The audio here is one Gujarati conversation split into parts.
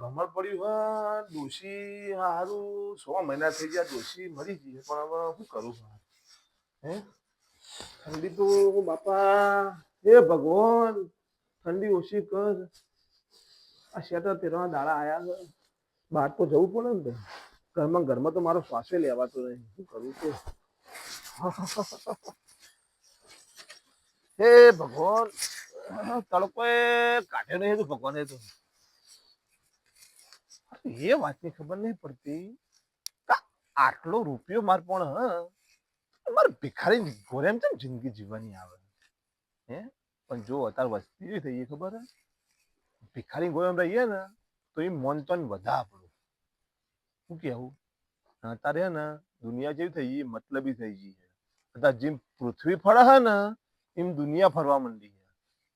ભમર પડ્યું હા, ડોશી હારું. સો મહિના થઈ ગયા ડોશી મરી ગઈ પણ હવે શું કરું હે? ઠંડી તો બાપા, હે ભગવાન, ઠંડી ઓછી કર. આ શેટર તેરવા દાડા આયા છે. બહાર તો જવું પડે ને ઘરમાં ઘરમાં તો મારો શ્વાસે લેવાતો નહીં શું કરું તો? હે ભગવાન, તડકો કાઢ્યો નહીં તો ભગવાને તો. એ વાતની ખબર નહીં પડતી આટલો રૂપિયો માર પણ મારે ભિખારી ઘોરે એમ કેમ જિંદગી જીવવાની આવે? હે? પણ જો અત્યારે વસ્તી એવી થઈ ખબર હે? ભિખારી ઘોરે રહીએ ને, તો એ મન તો વધા આપણું. શું કેવું? અત્યારે ને, દુનિયા જેવી થઈ ગઈ, મતલબી થઈ ગઈ છે. અત્યારે જેમ પૃથ્વી ફળે હે ને, એમ દુનિયા ફરવા માંડી છે.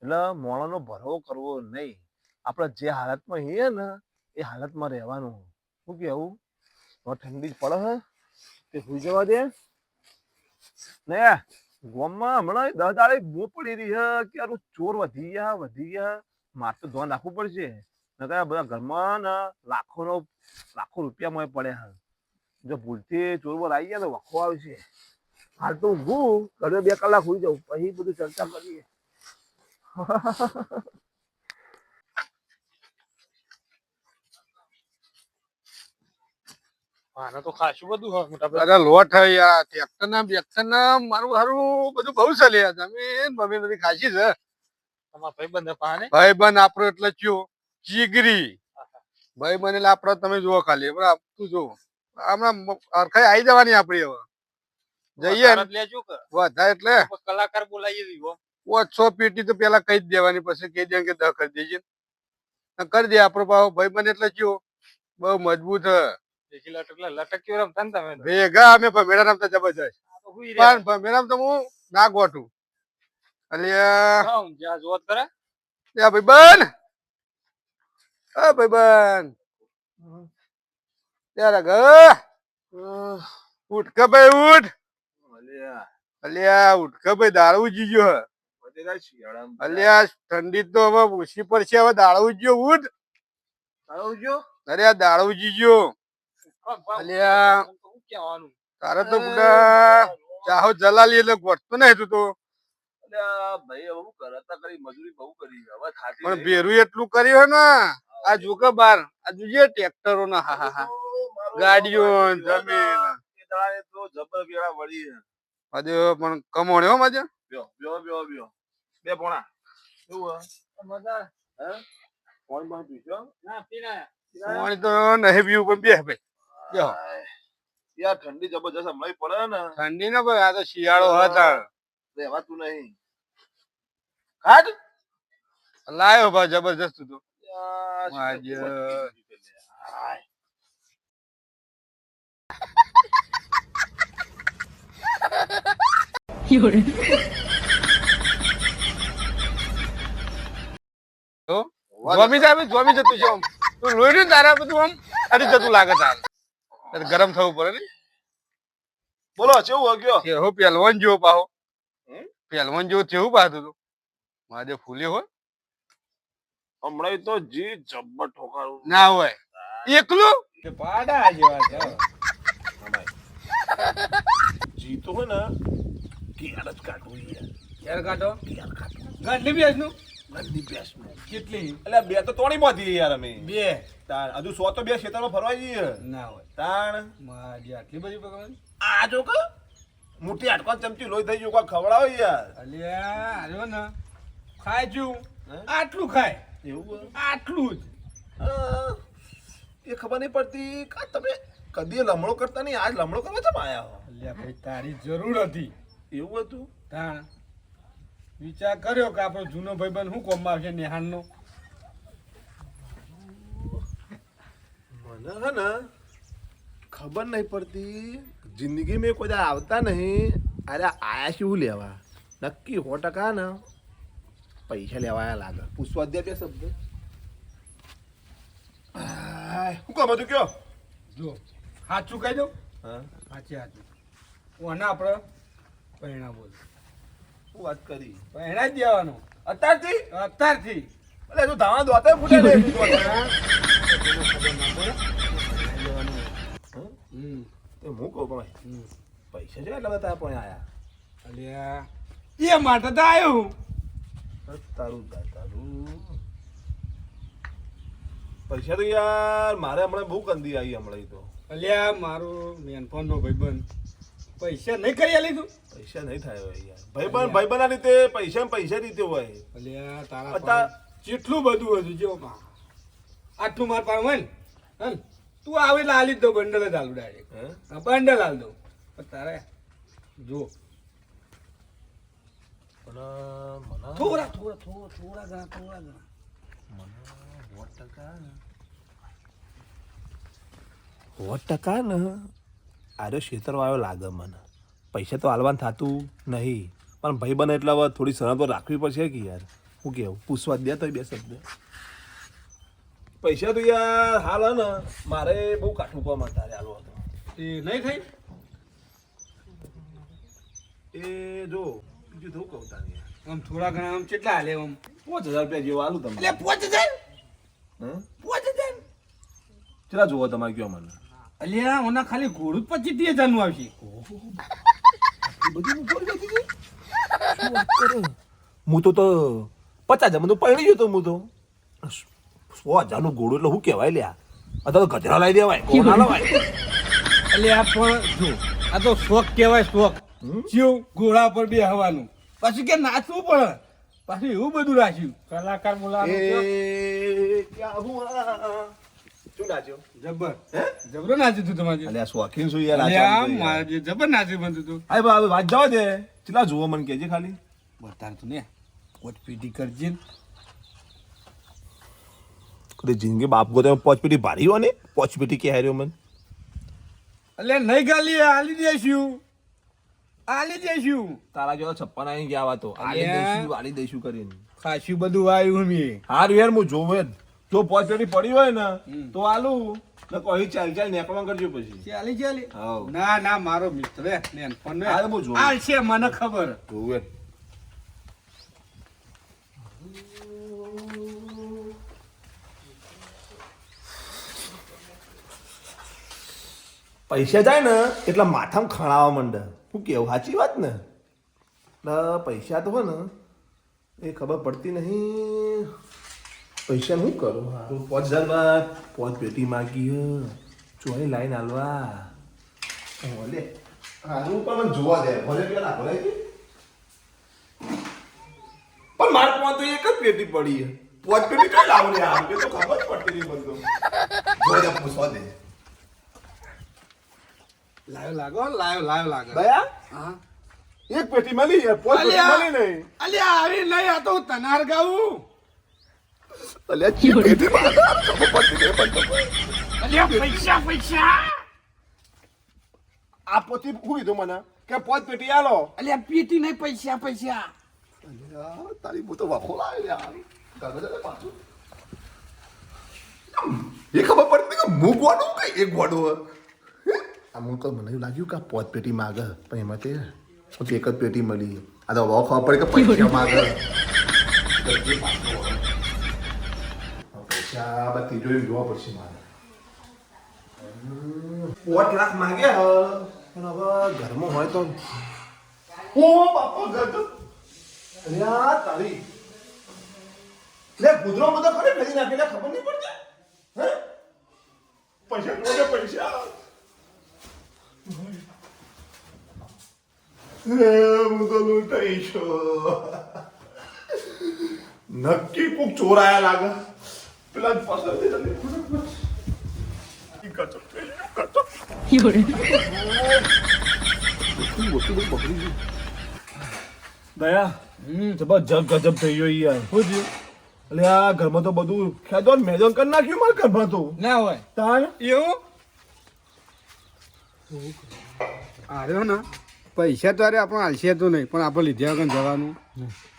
એટલે મોણાનો ભરવો કરવો નહીં. આપણે જે હાલતમાં છીએ ને એ હાલતમાં રહેવાનું. શું કેવું હવે ઠંડી પડે હે. તે સુઈ જવા દે. ને ગોમમાં હમણાં દસ દાડે બહુ પડી રહી હે, કે આનું ચોર વધી ગયા વધી ગયા. મારે તો ધ્યાન રાખવું પડશે. નકર બધા ઘરમાં ને લાખોનો, લાખો રૂપિયા મોય પડે હાલ જો ભૂલથી ચોર બોર આવી ગયા તો વખો આવશે. હાલ તો ઊંઘું ઘરે બે કલાક સુઈ જાઉં. પછી બધું ચર્ચા કરીએ. આને તો ખાસું બધું હોય મોટા ભાઈ. અરે લોટ હે યાર ટ્રેક્ટર ના બેક્ટર ના મારું હારું બધું બહુ ચાલે યાર. જમીન મમ્મી બધી ખાસી છે. તમારા ભાઈ બંધ પાને ભાઈ બન આપણો એટલે ચિયો ચીગરી ભાઈ બન એટલે આપડે તમે જુઓ ખાલી. બરાબર તું હમણાં અરખાઈ આવી જવાની આપડી હવે. જઈએ. વધારે એટલે? કલાકાર બોલાવી દીવો ઓછો પેટી તો પેલા કહી દેવાની પછી કહી દે કે દહ કરી દેજે. કરી દે આપણો ભાઈ બન એટલે ચિયો બહુ મજબૂત હે. દેખી લટક લટક્યો રમતા ને તમે? તો. ભેગા અમે ભમેડા રમતા જબરજસ્ત. આ તો હુઈ રહ્યા. પણ ભમેડા તો હું ના ગોઠું અલ્યા હમ, જ્યાં જોત કરે. યા ભાઈબંધ હા ભાઈબંધ યાર ગ! ઉઠ કે ભાઈ ઉઠ! અલ્યા. અલ્યા ઉઠ કે ભાઈ દાળવું જીજો હે. અલ્યા ઠંડી તો હવે ઓછી પડશે હવે દાળવું જીજો ઉઠ! આવું જો અરે આ દાળવું ભગ. અલ્યા. તારે તો બુડા ચાહો જલાલી એટલે ગોઠતો નહીં તું તો. ભાઈ હવે શું કરી મજૂરી બહુ કરી. હવે થાકી પણ ભેરું એટલું કર્યું હે ને? આ જોકે બાર આ જોઈએ ટ્રેક્ટરો ના હા હા હા. ગાડીઓ જમીન. એ જબર વેળા વળી આજે પણ મજે. બ્યો બ્યો બ્યો બે પોણા. હે? કોણ પણ તો નહીં પીવું પણ બે ભાઈ. યાર ઠંડી જબરજસ્ત હમણાં પડે ને. ઠંડી ના ભાઈ આ તો શિયાળો હતા. રહેવાતું નહીં. કાઢ લાયો ભાઈ જબરજસ્ત તો. જોમી સાહેબ જોમી જતું છે તું લોહી તારા બધું આમ? અરે જતું લાગે તારે. ગરમ થવું પડે ને? બોલો કેવું વાગ્યો કે પહેલવાન જેવો પાહો? પહેલવાન જેવો કેવું પાહતું તું મહાદેવ ફૂલ્યો હોય. હમણાં તો જી જબ્બર ઠોકારું. ના હોય. એકલું? પાડા જેવા છે જી તો હોય ને ક્યારે જ કાઢવું યાર ઘેર કાઢો. ક્યારે કાઢો ગાંઠલી બેસનું? ભેંસનું. કેટલી? એટલે બે તો તોડી બાંધી યાર અમે. બે? તાણ હજુ સો તો બે ખેતરમાં ફરવા જઈએ. ના હોય. તાણ. મારી આટલી બધી આ જો કે મોટી હાટકો ચમચી લોહી થઈ ગયું કોઈ ખવડાવો યાર. અલ્યા આર્યો ને. ખાય છું? આટલું ખાય. એવું? આટલું જ. એ ખબર નહીં પડતી કા તમે કદી લમણો કરતા નહીં? આજ લમણો કરવા તમે આયા હો. અલ્યા ભાઈ તારી જરૂર હતી. એવું હતું? તાણ વિચાર કર્યો કે આપણો જૂનો ભાઈબંધ શું કોમમાં આવશે નેહાણનો? મને હે ને ખબર નહીં પડતી. જિંદગી મેં કોઈ આવતા નહીં. અરે આયા શું લેવા? નક્કી સો ટકા ને પૈસા લેવાયા લાગે. પૂછવા દે બે શબ્દ. શું કામ હતું કયો? જો સાચું કહી દઉં? હા. સાચી સાચું ઓને આપણે પરિણામ બોલ શું વાત કરી? પરિણામ જ દેવાનું અત્યારથી? અત્યારથી. એટલે તું ધાવા દોતે ફૂટે એ હું? કહું પણ. પૈસા છે એટલે બધા પણ આયા. અલ્યા એ માટે તો આવ્યો હું. તારું તારું. પૈસા તો યાર મારે હમણાં બહુ ગંદી આવી હમણાં તો. અલ્યા મારો મેનફોન નો ભાઈબંધ. પૈસા નહીં કરી આલી તું? પૈસા નહીં થાય ભાઈબંધ ભાઈબંધના રીતે પૈસા ને પૈસા રીતે હોય. અલ્યા તારા જેટલું બધું હતું જો માં. આટલું માર પાસે હોય ને? હન, તું આવે એટલે આલી દો બંડલ જ આલું ડાયરેક્ટ હા, બંડલ આલ દો તારે જો. થોડા થોડા થોડા થોડા ઘણા થોડા ઘણા સો ટકા ને? આરે ખેતર આવ્યો લાગે મને. પૈસા તો હાલવાનું થતું નહીં. પણ ભાઈ બને એટલે હવે થોડી સરહદ તો રાખવી પડશે કે યાર? હું કેવું? પૂછવા દે તો બે શબ્દ. પૈસા તો યાર હાલ ને મારે બહુ કાઠું કામ તારે હાલો હતો. એ નહીં થઈ? એ જો બીજું તો કહું તારે આમ થોડા ઘણા આમ કેટલા હાલે આમ? પાંચ હજાર રૂપિયા જેવું હાલું તમને. પોચ હજાર? પોચ હજાર? કેટલા જોવો તમારે કયો મને? અલ્યા ઓના ખાલી ઘોડું પચીસ ત્રીસ હજારનું આવશે હું તો તો પચાસ હજાર તો પરણી ગયો તો હું તો. સો હજારનું ઘોડું એટલે શું કહેવાય લ્યા? અત્યારે તો ગજરા લાવી દેવાય ઘોડા લવાય એટલે આ પણ જો આ તો શોખ કહેવાય શોખ? જીવ ઘોડા પર બે હવાનું પાછું કે નાચવું પણ પાછું એવું બધું રાખ્યું. કલાકાર હુઆ? શું નાચ્યો જબર. હે? જબરો નાચ્યું તું તમારે અલ્યા શોખીન છું યાર અલ્યા નાચવાનું તો યાર. મારે જે જબર નાચ્યું બનતું તું. હાય બા વાત જવા દે. કેટલા જુઓ મને કહેજે ખાલી. બતાર તું ને. કોચ પીટી કરજે કદી જિંદગી બાપ ગો પોચ પેટી ભારી હોય ને? પોચ પેટી કે હાર્યો મને? અલ્યા નહીં ગાલી આલી દેશું. આલી દેશું. તારા જેવા છપ્પન આવી ગયા વાતો. આલી. દઈશું આલી દઈશું કરીને. ખાસું બધું આવ્યું મેં. હારું યાર હું જોવે જ. પોચ પેટી પડી હોય ને તો આલું. ચાલ ચાલ નેકળવા કરજો પછી. ચાલી ચાલી. ના ના મારો મિત્ર હાલ. છે મને ખબર. જોવે પૈસા જાય ને એટલે માથામાં ખણાવા માંડે. હું કેવું? સાચી વાત ને? પૈસા તો હોય ને એ ખબર પડતી નહીં. પૈસા હું કરું? હારું પાંચ હજાર બાદ પાંચ પેટી માગી ચોરી લાઈન હાલવા. ભલે હારું પણ મને જોવા દે. ભલે પેલા ભલે. પણ મારે પાંચ તો એક જ પેટી પડી છે. પાંચ પેટી કઈ લાવું ને આમ કે તો ખબર જ પડતી નહીં બધું જોઈ દે પૂછવા દે. લાયો લાગો લાયો લાયો લાગો. દયા હા. એક પેટી મળી પાંચ પેટી મળી નહીં. અલ્યા આવી નહીં આ તો તનાર ગાવું અલ્યા ચી તો. અલ્યા પૈસા પૈસા! આ પોતી શું કીધું મને? કે પાંચ પેટી આલો. અલ્યા પીટી નહીં પૈસા પૈસા. અલ્યા તારી બહુ તો વાખો લાવે યાર કાગળ આવે પાછું. એ ખબર પડતી કે હું ગોડું કે એક ગોડું અમુક તો મને એવું લાગ્યું કે આ પોત પેટી માગે પણ એમાં તે એક જ પેટી મળી. આ તો ખબર પડે કે પૈસા માગે. પૈસા બધી જોઈ જોવા પડશે મારે પોટ લાખ માગે હ પણ હવે ઘરમાં હોય તો ઓ બાપો ઘર તો અલ્યા તારી લે ગુદરો બધો ખરે ફેરી નાખે એટલે ખબર નહીં પડતી હે પૈસા જોડે પૈસા હે હું તો લૂંટાઈ છું નક્કી કોક ચોર લાગે પેલા પસંદ કચો કચો 有人，દયા જબરજસ્ત ગજબ થઈ ગયો યાર શું થયું એટલે આ ઘરમાં તો બધું ખેદોન મેદોન કરી નાખ્યું મારા ઘરમાં તો ના હોય તાણ એવું આર્યો ને પૈસા તો અરે આપણે હાલશે તો નહીં પણ આપણે લીધે વગર જવાનું.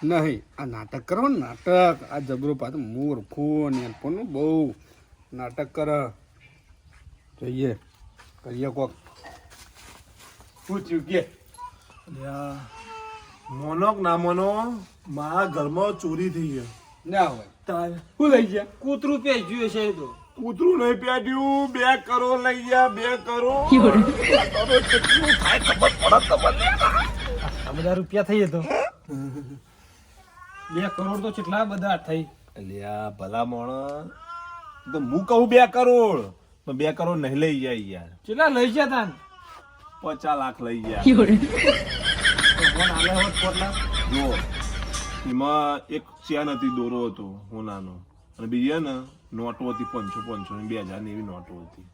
નહીં આ નાટક કરો ને નાટક. આ જબરો પાછું મૂર્ખું ને પણ બહુ નાટક કર. જોઈએ કરીએ કોક. પૂછ્યું કે અલ્યા, મોનો કે ના મોનો મારા ઘરમાં ચોરી થઈ ગઈ ના હોય. તાર શું લઈ ગયા? કૂતરું પેજ્યું છે તો. કૂતરું નહીં પેટ્યું બે કરોડ લઈ ગયા બે કરોડ કરોડ કેટલું થાય ખબર પડે તમને. બધા રૂપિયા થઈ તો બે કરોડ તો કેટલા બધા થઈ. અલ્યા ભલા મોણ તો હું કહું બે કરોડ. પણ બે કરોડ નહીં લઈ જાય યાર. કેટલા લઈ ગયા તાન? પચાસ લાખ લઈ ગયા. જો એમાં એક ચેન હતી દોરો હતો હોનાનો. અને બીજી ને નોટો હતી પાંચસો પાંચસો ની બે હજારની એવી નોટો હતી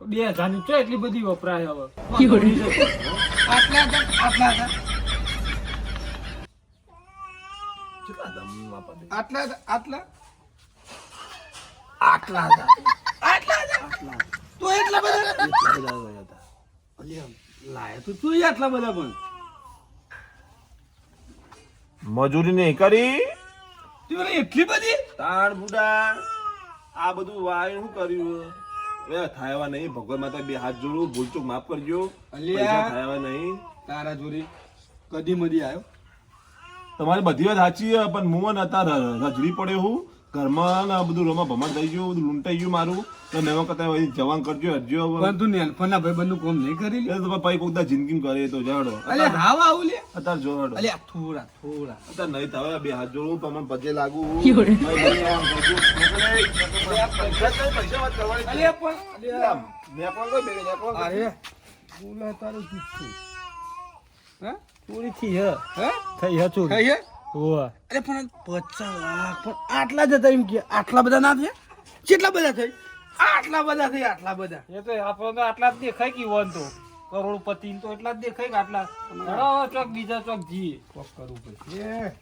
બે હજારની તો એટલી બધી વપરાય હવે. આટલા હતા હતા તો એટલા બધા એટલા બધા? હતા લાયા તો તું આટલા બધા પણ. મજૂરી નહીં કરી. તું એટલી બધી? તાણ બુડા. આ બધું વાય શું કર્યું? હવે થાયવા નહીં. ભગવાન માતા બે હાથ જોડું. ભૂલચૂક માફ કરજો. અલ્યા. પૈસા નહીં. તારા જોડી કદી મદી આવ્યો તમારી બધી વાત સાચી પણ હું ને અત્યારે રજડી પડ્યો હું. ઘરમાં ને આ બધું રમા ભમણ થઈ ગયું બધું લૂંટાઈ ગયું મારું. તો મેં કરતા જવાન કરજો હરજો. પણ તું નેલફોનના ભાઈબંધનું કોમ નહીં કરી લે. તો ભાઈ કોકદા જિંદગી કરે તો જાડો. અલે હાવ આવું લે. અત્યારે જોડો અલે થોડા થોડા. અત્યારે નહીં થાય બે હાથ જોડું લાગુ. ભાઈ, ભાઈ, પૈસા વાત કરવાની છે. અલે પણ અલ્યા, મેં પણ કોઈ બેગે પણ અરે બોલા તારું પીઠું હે? ચોરી થી હે? હે? થઈ હે ચોરી. થઈ હોવે અરે પણ પચાસ લાખ પણ આટલા જતા એમ કે. આટલા બધા ના થયા? કેટલા બધા થઈ આટલા બધા થઈ આટલા બધા. એ તો આપણને તો આટલા જ દેખાય કે વન તો. કરોડપતિ તો એટલા જ દેખાય કે આટલા. ચોક બીજા ચોક જી. ચોક કરવું પડશે.